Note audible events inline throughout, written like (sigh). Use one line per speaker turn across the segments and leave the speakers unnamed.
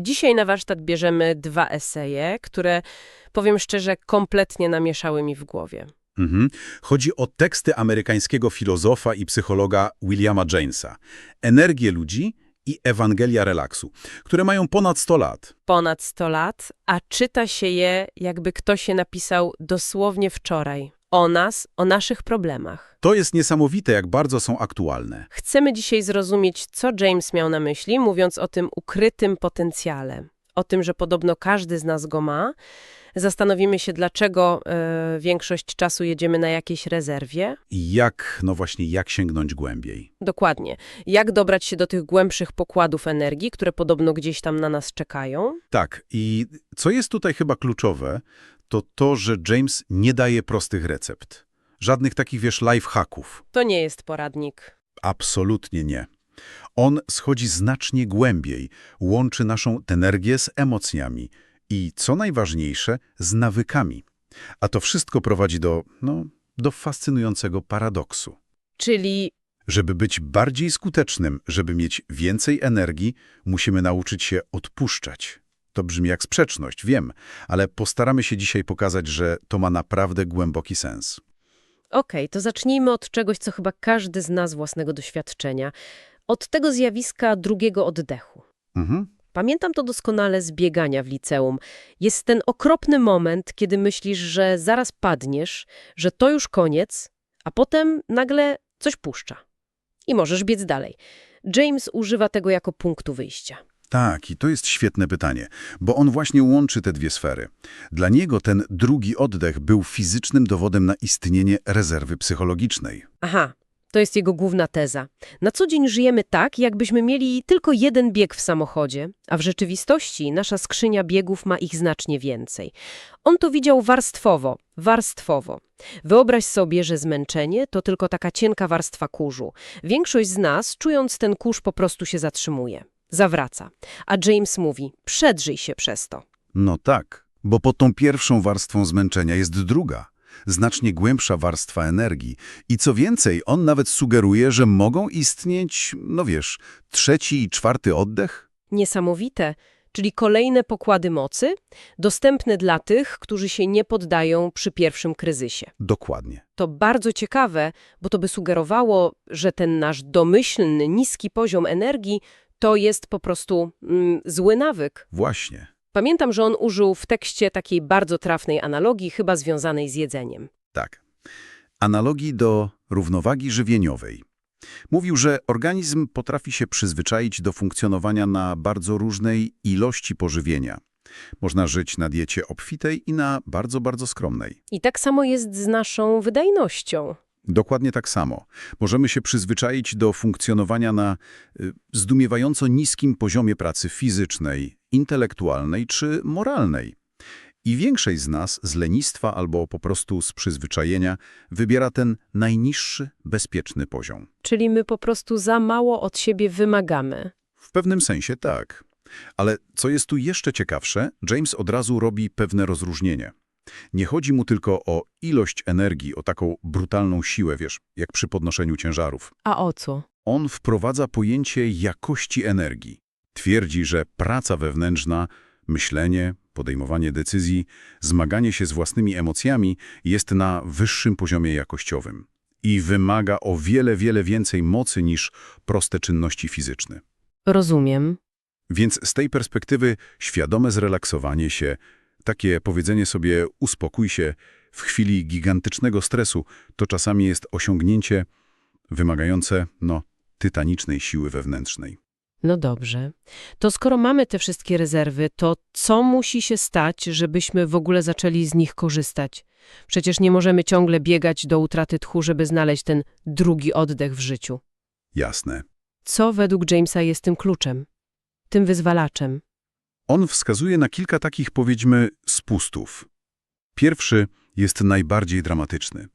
Dzisiaj na warsztat bierzemy dwa eseje, które, powiem szczerze, kompletnie namieszały mi w głowie.
Mhm. Chodzi o teksty amerykańskiego filozofa i psychologa Williama Jamesa. Energię ludzi i Ewangelia relaksu, które mają ponad 100 lat.
Ponad 100 lat, a czyta się je, jakby ktoś je napisał dosłownie wczoraj. O nas, o naszych problemach.
To jest niesamowite, jak bardzo są aktualne.
Chcemy dzisiaj zrozumieć, co James miał na myśli, mówiąc o tym ukrytym potencjale. O tym, że podobno każdy z nas go ma. Zastanowimy się, dlaczego e, większość czasu jedziemy na jakiejś rezerwie.
I jak, no właśnie, jak sięgnąć głębiej.
Dokładnie. Jak dobrać się do tych głębszych pokładów energii, które podobno gdzieś tam na nas czekają?
Tak, i co jest tutaj chyba kluczowe, to to, że James nie daje prostych recept. Żadnych takich, wiesz, lifehacków.
To nie jest poradnik.
Absolutnie nie. On schodzi znacznie głębiej, łączy naszą energię z emocjami i, co najważniejsze, z nawykami. A to wszystko prowadzi do, no, do fascynującego paradoksu.
Czyli
Żeby być bardziej skutecznym, żeby mieć więcej energii, musimy nauczyć się odpuszczać. To brzmi jak sprzeczność, wiem, ale postaramy się dzisiaj pokazać, że to ma naprawdę głęboki sens.
Okej, to zacznijmy od czegoś, co chyba każdy z nas własnego doświadczenia. Od tego zjawiska drugiego oddechu.
Mhm.
Pamiętam to doskonale z biegania w liceum. Jest ten okropny moment, kiedy myślisz, że zaraz padniesz, że to już koniec, a potem nagle coś puszcza. I możesz biec dalej. James używa tego jako punktu wyjścia.
Tak, i to jest świetne pytanie, bo on właśnie łączy te dwie sfery. Dla niego ten drugi oddech był fizycznym dowodem na istnienie rezerwy psychologicznej.
Aha, to jest jego główna teza. Na co dzień żyjemy tak, jakbyśmy mieli tylko jeden bieg w samochodzie, a w rzeczywistości nasza skrzynia biegów ma ich znacznie więcej. On to widział warstwowo, warstwowo. Wyobraź sobie, że zmęczenie to tylko taka cienka warstwa kurzu. Większość z nas, czując ten kurz, po prostu się zatrzymuje, zawraca. A James mówi, przedrzyj się przez to.
No tak, bo pod tą pierwszą warstwą zmęczenia jest druga, znacznie głębsza warstwa energii. I co więcej, on nawet sugeruje, że mogą istnieć, no wiesz, trzeci i czwarty oddech?
Niesamowite, czyli kolejne pokłady mocy, dostępne dla tych, którzy się nie poddają przy pierwszym kryzysie.
Dokładnie.
To bardzo ciekawe, bo to by sugerowało, że ten nasz domyślny, niski poziom energii to jest po prostu mm, zły nawyk.
Właśnie.
Pamiętam, że on użył w tekście takiej bardzo trafnej analogii, chyba związanej z jedzeniem.
Tak. Analogii do równowagi żywieniowej. Mówił, że organizm potrafi się przyzwyczaić do funkcjonowania na bardzo różnej ilości pożywienia. Można żyć na diecie obfitej i na bardzo, bardzo skromnej.
I tak samo jest z naszą wydajnością.
Dokładnie tak samo. Możemy się przyzwyczaić do funkcjonowania na y, zdumiewająco niskim poziomie pracy fizycznej, intelektualnej czy moralnej. I większość z nas z lenistwa albo po prostu z przyzwyczajenia wybiera ten najniższy, bezpieczny poziom.
Czyli my po prostu za mało od siebie wymagamy.
W pewnym sensie tak. Ale co jest tu jeszcze ciekawsze, James od razu robi pewne rozróżnienie. Nie chodzi mu tylko o ilość energii, o taką brutalną siłę, wiesz, jak przy podnoszeniu ciężarów.
A o co?
On wprowadza pojęcie jakości energii. Twierdzi, że praca wewnętrzna, myślenie, podejmowanie decyzji, zmaganie się z własnymi emocjami jest na wyższym poziomie jakościowym i wymaga o wiele, wiele więcej mocy niż proste czynności fizyczne.
Rozumiem.
Więc z tej perspektywy świadome zrelaksowanie się, takie powiedzenie sobie uspokój się w chwili gigantycznego stresu, to czasami jest osiągnięcie wymagające, no, tytanicznej siły wewnętrznej.
No dobrze. To skoro mamy te wszystkie rezerwy, to co musi się stać, żebyśmy w ogóle zaczęli z nich korzystać? Przecież nie możemy ciągle biegać do utraty tchu, żeby znaleźć ten drugi oddech w życiu.
Jasne.
Co według Jamesa jest tym kluczem? Tym wyzwalaczem?
On wskazuje na kilka takich, powiedzmy, spustów. Pierwszy jest najbardziej dramatyczny.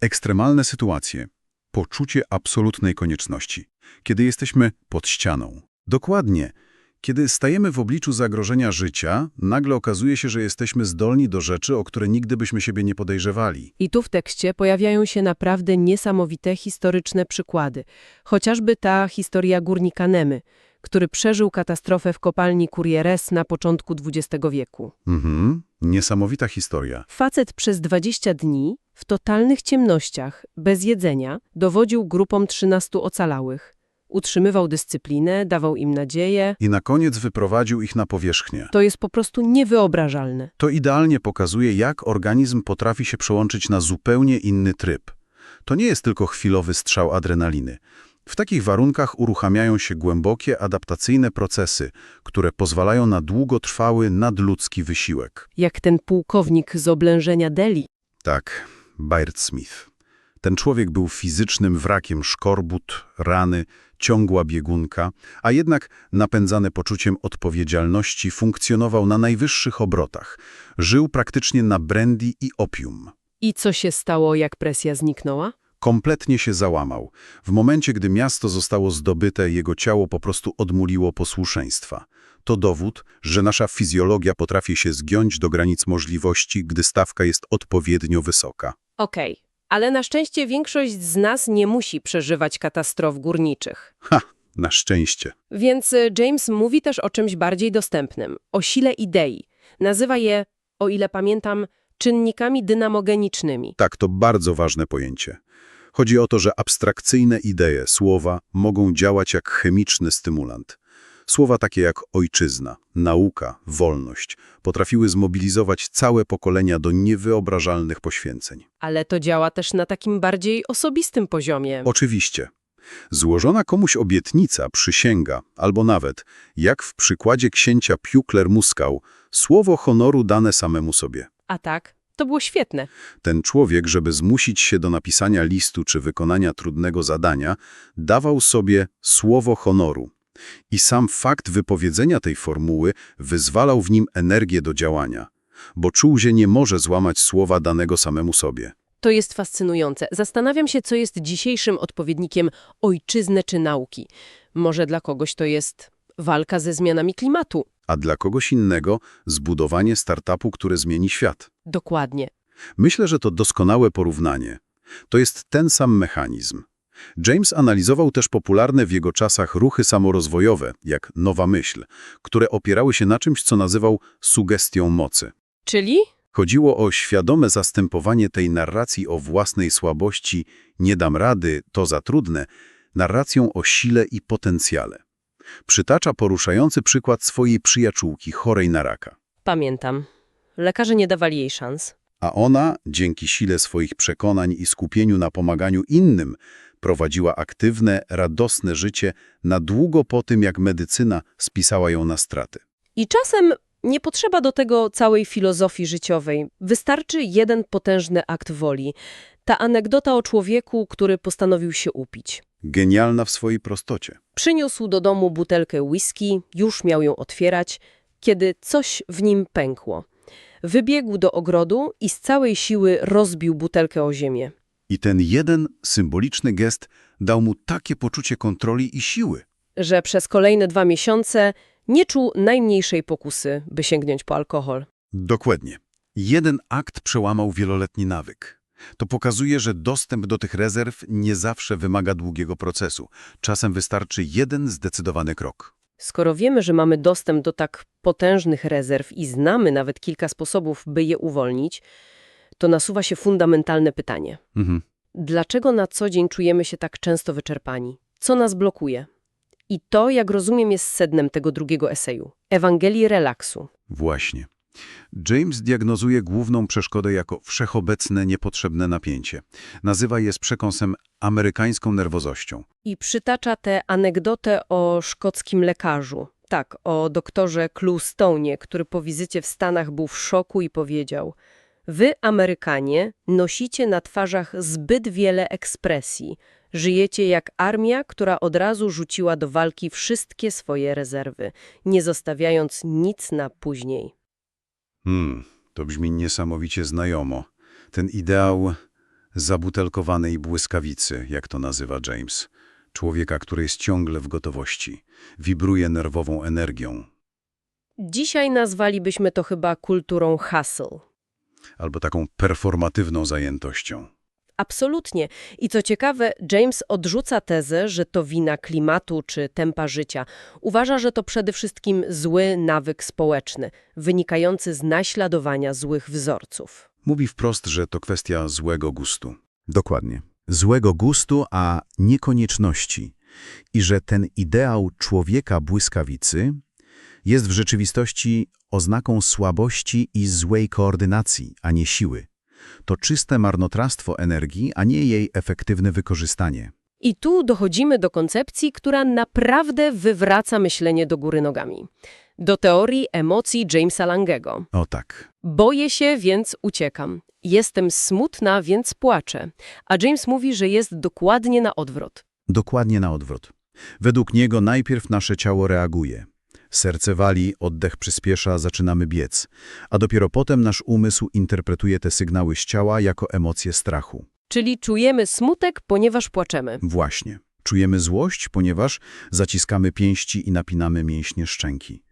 Ekstremalne sytuacje. Poczucie absolutnej konieczności. Kiedy jesteśmy pod ścianą. Dokładnie. Kiedy stajemy w obliczu zagrożenia życia, nagle okazuje się, że jesteśmy zdolni do rzeczy, o które nigdy byśmy siebie nie podejrzewali.
I tu w tekście pojawiają się naprawdę niesamowite historyczne przykłady. Chociażby ta historia górnika Nemy, który przeżył katastrofę w kopalni Curieres na początku XX wieku.
Mhm, niesamowita historia.
Facet przez 20 dni w totalnych ciemnościach, bez jedzenia, dowodził grupom 13 ocalałych. Utrzymywał dyscyplinę, dawał im nadzieję.
I na koniec wyprowadził ich na powierzchnię.
To jest po prostu niewyobrażalne.
To idealnie pokazuje, jak organizm potrafi się przełączyć na zupełnie inny tryb. To nie jest tylko chwilowy strzał adrenaliny. W takich warunkach uruchamiają się głębokie, adaptacyjne procesy, które pozwalają na długotrwały, nadludzki wysiłek.
Jak ten pułkownik z oblężenia Delhi.
Tak, Bayard Smith. Ten człowiek był fizycznym wrakiem szkorbut, rany, ciągła biegunka, a jednak napędzany poczuciem odpowiedzialności funkcjonował na najwyższych obrotach. Żył praktycznie na brandy i opium.
I co się stało, jak presja zniknęła?
Kompletnie się załamał. W momencie, gdy miasto zostało zdobyte, jego ciało po prostu odmuliło posłuszeństwa. To dowód, że nasza fizjologia potrafi się zgiąć do granic możliwości, gdy stawka jest odpowiednio wysoka.
Okej, ale na szczęście większość z nas nie musi przeżywać katastrof górniczych.
Ha, na szczęście.
Więc y, James mówi też o czymś bardziej dostępnym, o sile idei. Nazywa je, o ile pamiętam, czynnikami dynamogenicznymi.
Tak, to bardzo ważne pojęcie. Chodzi o to, że abstrakcyjne idee, słowa mogą działać jak chemiczny stymulant. Słowa takie jak ojczyzna, nauka, wolność potrafiły zmobilizować całe pokolenia do niewyobrażalnych poświęceń.
Ale to działa też na takim bardziej osobistym poziomie.
Oczywiście. Złożona komuś obietnica, przysięga, albo nawet, jak w przykładzie księcia Piukler-Muskał, słowo honoru dane samemu sobie.
A tak, to było świetne.
Ten człowiek, żeby zmusić się do napisania listu czy wykonania trudnego zadania, dawał sobie słowo honoru. I sam fakt wypowiedzenia tej formuły wyzwalał w nim energię do działania, bo czuł, że nie może złamać słowa danego samemu sobie.
To jest fascynujące. Zastanawiam się, co jest dzisiejszym odpowiednikiem ojczyzny czy nauki. Może dla kogoś to jest walka ze zmianami klimatu.
A dla kogoś innego zbudowanie startupu, które zmieni świat.
Dokładnie.
Myślę, że to doskonałe porównanie. To jest ten sam mechanizm. James analizował też popularne w jego czasach ruchy samorozwojowe, jak Nowa Myśl, które opierały się na czymś, co nazywał sugestią mocy.
Czyli?
Chodziło o świadome zastępowanie tej narracji o własnej słabości, nie dam rady, to za trudne, narracją o sile i potencjale. Przytacza poruszający przykład swojej przyjaciółki chorej na raka.
Pamiętam. Lekarze nie dawali jej szans.
A ona, dzięki sile swoich przekonań i skupieniu na pomaganiu innym, prowadziła aktywne, radosne życie na długo po tym, jak medycyna spisała ją na straty.
I czasem nie potrzeba do tego całej filozofii życiowej. Wystarczy jeden potężny akt woli. Ta anegdota o człowieku, który postanowił się upić.
Genialna w swojej prostocie.
Przyniósł do domu butelkę whisky, już miał ją otwierać, kiedy coś w nim pękło. Wybiegł do ogrodu i z całej siły rozbił butelkę o ziemię.
I ten jeden symboliczny gest dał mu takie poczucie kontroli i siły.
Że przez kolejne dwa miesiące nie czuł najmniejszej pokusy, by sięgnąć po alkohol.
Dokładnie. Jeden akt przełamał wieloletni nawyk. To pokazuje, że dostęp do tych rezerw nie zawsze wymaga długiego procesu. Czasem wystarczy jeden zdecydowany krok.
Skoro wiemy, że mamy dostęp do tak potężnych rezerw i znamy nawet kilka sposobów, by je uwolnić, to nasuwa się fundamentalne pytanie.
Mhm.
Dlaczego na co dzień czujemy się tak często wyczerpani? Co nas blokuje? I to, jak rozumiem, jest sednem tego drugiego eseju. Ewangelii relaksu.
Właśnie. James diagnozuje główną przeszkodę jako wszechobecne, niepotrzebne napięcie. Nazywa je z przekąsem amerykańską nerwozością.
I przytacza tę anegdotę o szkockim lekarzu. Tak, o doktorze Clustonie, który po wizycie w Stanach był w szoku i powiedział Wy, Amerykanie, nosicie na twarzach zbyt wiele ekspresji. Żyjecie jak armia, która od razu rzuciła do walki wszystkie swoje rezerwy, nie zostawiając nic na później.
Hmm, to brzmi niesamowicie znajomo. Ten ideał zabutelkowanej błyskawicy, jak to nazywa James. Człowieka, który jest ciągle w gotowości. Wibruje nerwową energią.
Dzisiaj nazwalibyśmy to chyba kulturą hustle.
Albo taką performatywną zajętością.
Absolutnie. I co ciekawe, James odrzuca tezę, że to wina klimatu czy tempa życia. Uważa, że to przede wszystkim zły nawyk społeczny, wynikający z naśladowania złych wzorców.
Mówi wprost, że to kwestia złego gustu. Dokładnie. Złego gustu, a niekonieczności. I że ten ideał człowieka błyskawicy jest w rzeczywistości oznaką słabości i złej koordynacji, a nie siły. To czyste marnotrawstwo energii, a nie jej efektywne wykorzystanie.
I tu dochodzimy do koncepcji, która naprawdę wywraca myślenie do góry nogami. Do teorii emocji Jamesa Langego.
O tak.
Boję się, więc uciekam. Jestem smutna, więc płaczę. A James mówi, że jest dokładnie na odwrót.
Dokładnie na odwrót. Według niego najpierw nasze ciało reaguje. Serce wali, oddech przyspiesza, zaczynamy biec. A dopiero potem nasz umysł interpretuje te sygnały z ciała jako emocje strachu.
Czyli czujemy smutek, ponieważ płaczemy.
Właśnie. Czujemy złość, ponieważ zaciskamy pięści i napinamy mięśnie szczęki.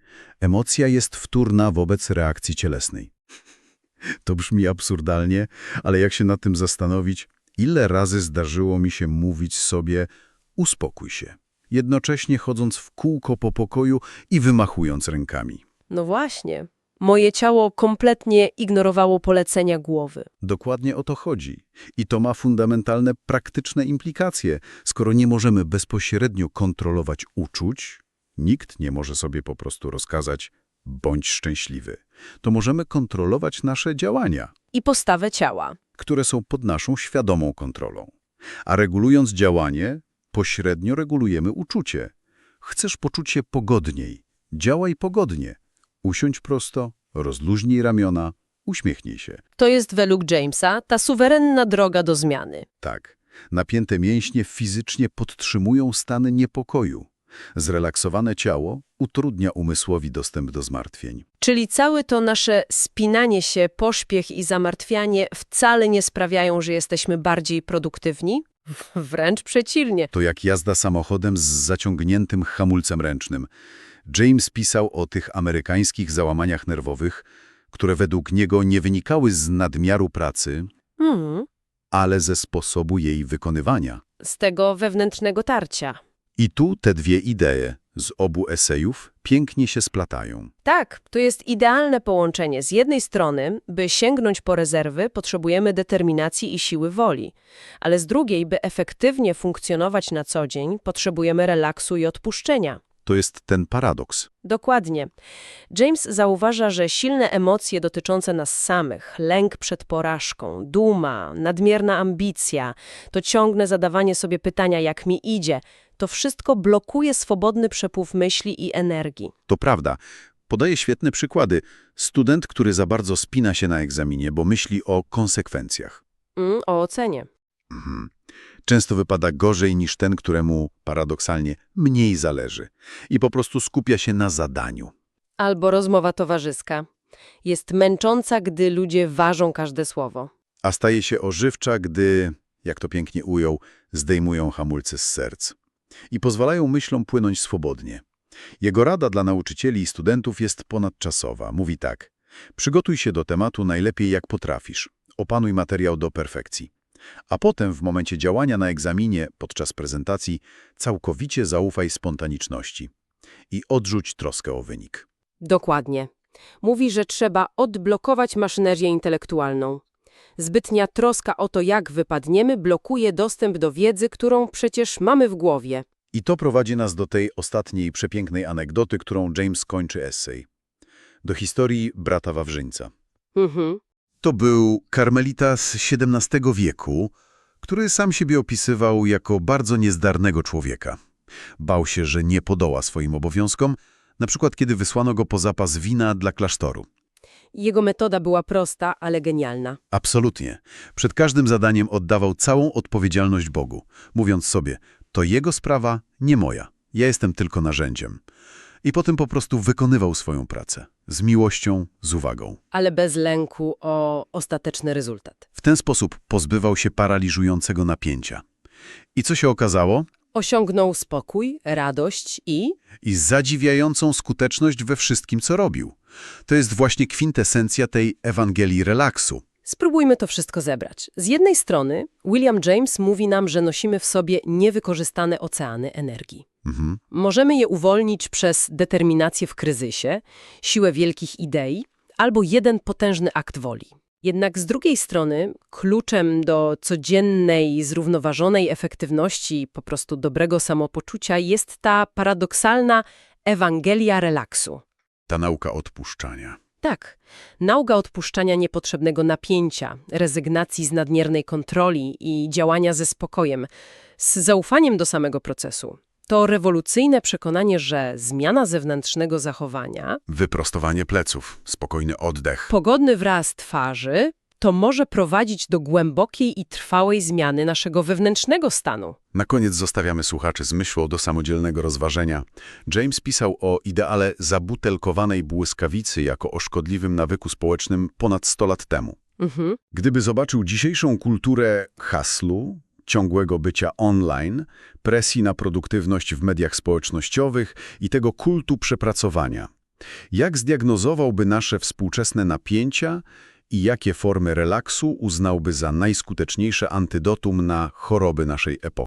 Emocja jest wtórna wobec reakcji cielesnej. (laughs) To brzmi absurdalnie, ale jak się nad tym zastanowić, ile razy zdarzyło mi się mówić sobie uspokój się, jednocześnie chodząc w kółko po pokoju i wymachując rękami.
No właśnie. Moje ciało kompletnie ignorowało polecenia głowy.
Dokładnie o to chodzi. I to ma fundamentalne praktyczne implikacje. Skoro nie możemy bezpośrednio kontrolować uczuć, nikt nie może sobie po prostu rozkazać bądź szczęśliwy. To możemy kontrolować nasze działania,
I postawę ciała.
które są pod naszą świadomą kontrolą. A regulując działanie, pośrednio regulujemy uczucie. Chcesz poczuć się pogodniej. Działaj pogodnie. Usiądź prosto, rozluźnij ramiona, uśmiechnij się.
To jest według Jamesa ta suwerenna droga do zmiany.
Tak, napięte mięśnie fizycznie podtrzymują stany niepokoju. Zrelaksowane ciało utrudnia umysłowi dostęp do zmartwień.
Czyli całe to nasze spinanie się, pośpiech i zamartwianie wcale nie sprawiają, że jesteśmy bardziej produktywni? Wręcz przeciwnie.
To jak jazda samochodem z zaciągniętym hamulcem ręcznym. James pisał o tych amerykańskich załamaniach nerwowych, które według niego nie wynikały z nadmiaru pracy,
Mhm.
ale ze sposobu jej wykonywania.
Z tego wewnętrznego tarcia.
I tu te dwie idee z obu esejów pięknie się splatają.
Tak, to jest idealne połączenie. Z jednej strony, by sięgnąć po rezerwy, potrzebujemy determinacji i siły woli, ale z drugiej, by efektywnie funkcjonować na co dzień, potrzebujemy relaksu i odpuszczenia.
To jest ten paradoks.
Dokładnie. James zauważa, że silne emocje dotyczące nas samych, lęk przed porażką, duma, nadmierna ambicja, to ciągłe zadawanie sobie pytania, jak mi idzie, to wszystko blokuje swobodny przepływ myśli i energii.
To prawda. Podaję świetne przykłady. Student, który za bardzo spina się na egzaminie, bo myśli o konsekwencjach.
Mm, o ocenie.
Mhm. Często wypada gorzej niż ten, któremu, paradoksalnie, mniej zależy i po prostu skupia się na zadaniu.
Albo rozmowa towarzyska. Jest męcząca, gdy ludzie ważą każde słowo.
A staje się ożywcza, gdy, jak to pięknie ujął, zdejmują hamulce z serc i pozwalają myślom płynąć swobodnie. Jego rada dla nauczycieli i studentów jest ponadczasowa. Mówi tak: przygotuj się do tematu najlepiej jak potrafisz, opanuj materiał do perfekcji. A potem, w momencie działania na egzaminie, podczas prezentacji, całkowicie zaufaj spontaniczności i odrzuć troskę o wynik.
Dokładnie. Mówi, że trzeba odblokować maszynerię intelektualną. Zbytnia troska o to, jak wypadniemy, blokuje dostęp do wiedzy, którą przecież mamy w głowie.
I to prowadzi nas do tej ostatniej przepięknej anegdoty, którą James kończy essay. Do historii brata Wawrzyńca.
Mhm.
To był karmelita z XVII wieku, który sam siebie opisywał jako bardzo niezdarnego człowieka. Bał się, że nie podoła swoim obowiązkom, na przykład kiedy wysłano go po zapas wina dla klasztoru.
Jego metoda była prosta, ale genialna.
Absolutnie. Przed każdym zadaniem oddawał całą odpowiedzialność Bogu, mówiąc sobie, to jego sprawa, nie moja. Ja jestem tylko narzędziem. I potem po prostu wykonywał swoją pracę. Z miłością, z uwagą.
Ale bez lęku o ostateczny rezultat.
W ten sposób pozbywał się paraliżującego napięcia. I co się okazało?
Osiągnął spokój, radość i...
I zadziwiającą skuteczność we wszystkim, co robił. To jest właśnie kwintesencja tej Ewangelii relaksu.
Spróbujmy to wszystko zebrać. Z jednej strony William James mówi nam, że nosimy w sobie niewykorzystane oceany energii.
Mhm.
Możemy je uwolnić przez determinację w kryzysie, siłę wielkich idei albo jeden potężny akt woli. Jednak z drugiej strony kluczem do codziennej, zrównoważonej efektywności, po prostu dobrego samopoczucia jest ta paradoksalna Ewangelia relaksu.
Ta nauka odpuszczania.
Tak, nauka odpuszczania niepotrzebnego napięcia, rezygnacji z nadmiernej kontroli i działania ze spokojem, z zaufaniem do samego procesu. To rewolucyjne przekonanie, że zmiana zewnętrznego zachowania,
Wyprostowanie pleców, spokojny oddech.
pogodny wraz twarzy, to może prowadzić do głębokiej i trwałej zmiany naszego wewnętrznego stanu.
Na koniec zostawiamy słuchaczy z myślą do samodzielnego rozważenia. James pisał o ideale zabutelkowanej błyskawicy jako o szkodliwym nawyku społecznym ponad 100 lat temu.
Mhm.
Gdyby zobaczył dzisiejszą kulturę haslu, ciągłego bycia online, presji na produktywność w mediach społecznościowych i tego kultu przepracowania, jak zdiagnozowałby nasze współczesne napięcia i jakie formy relaksu uznałby za najskuteczniejsze antydotum na choroby naszej epoki?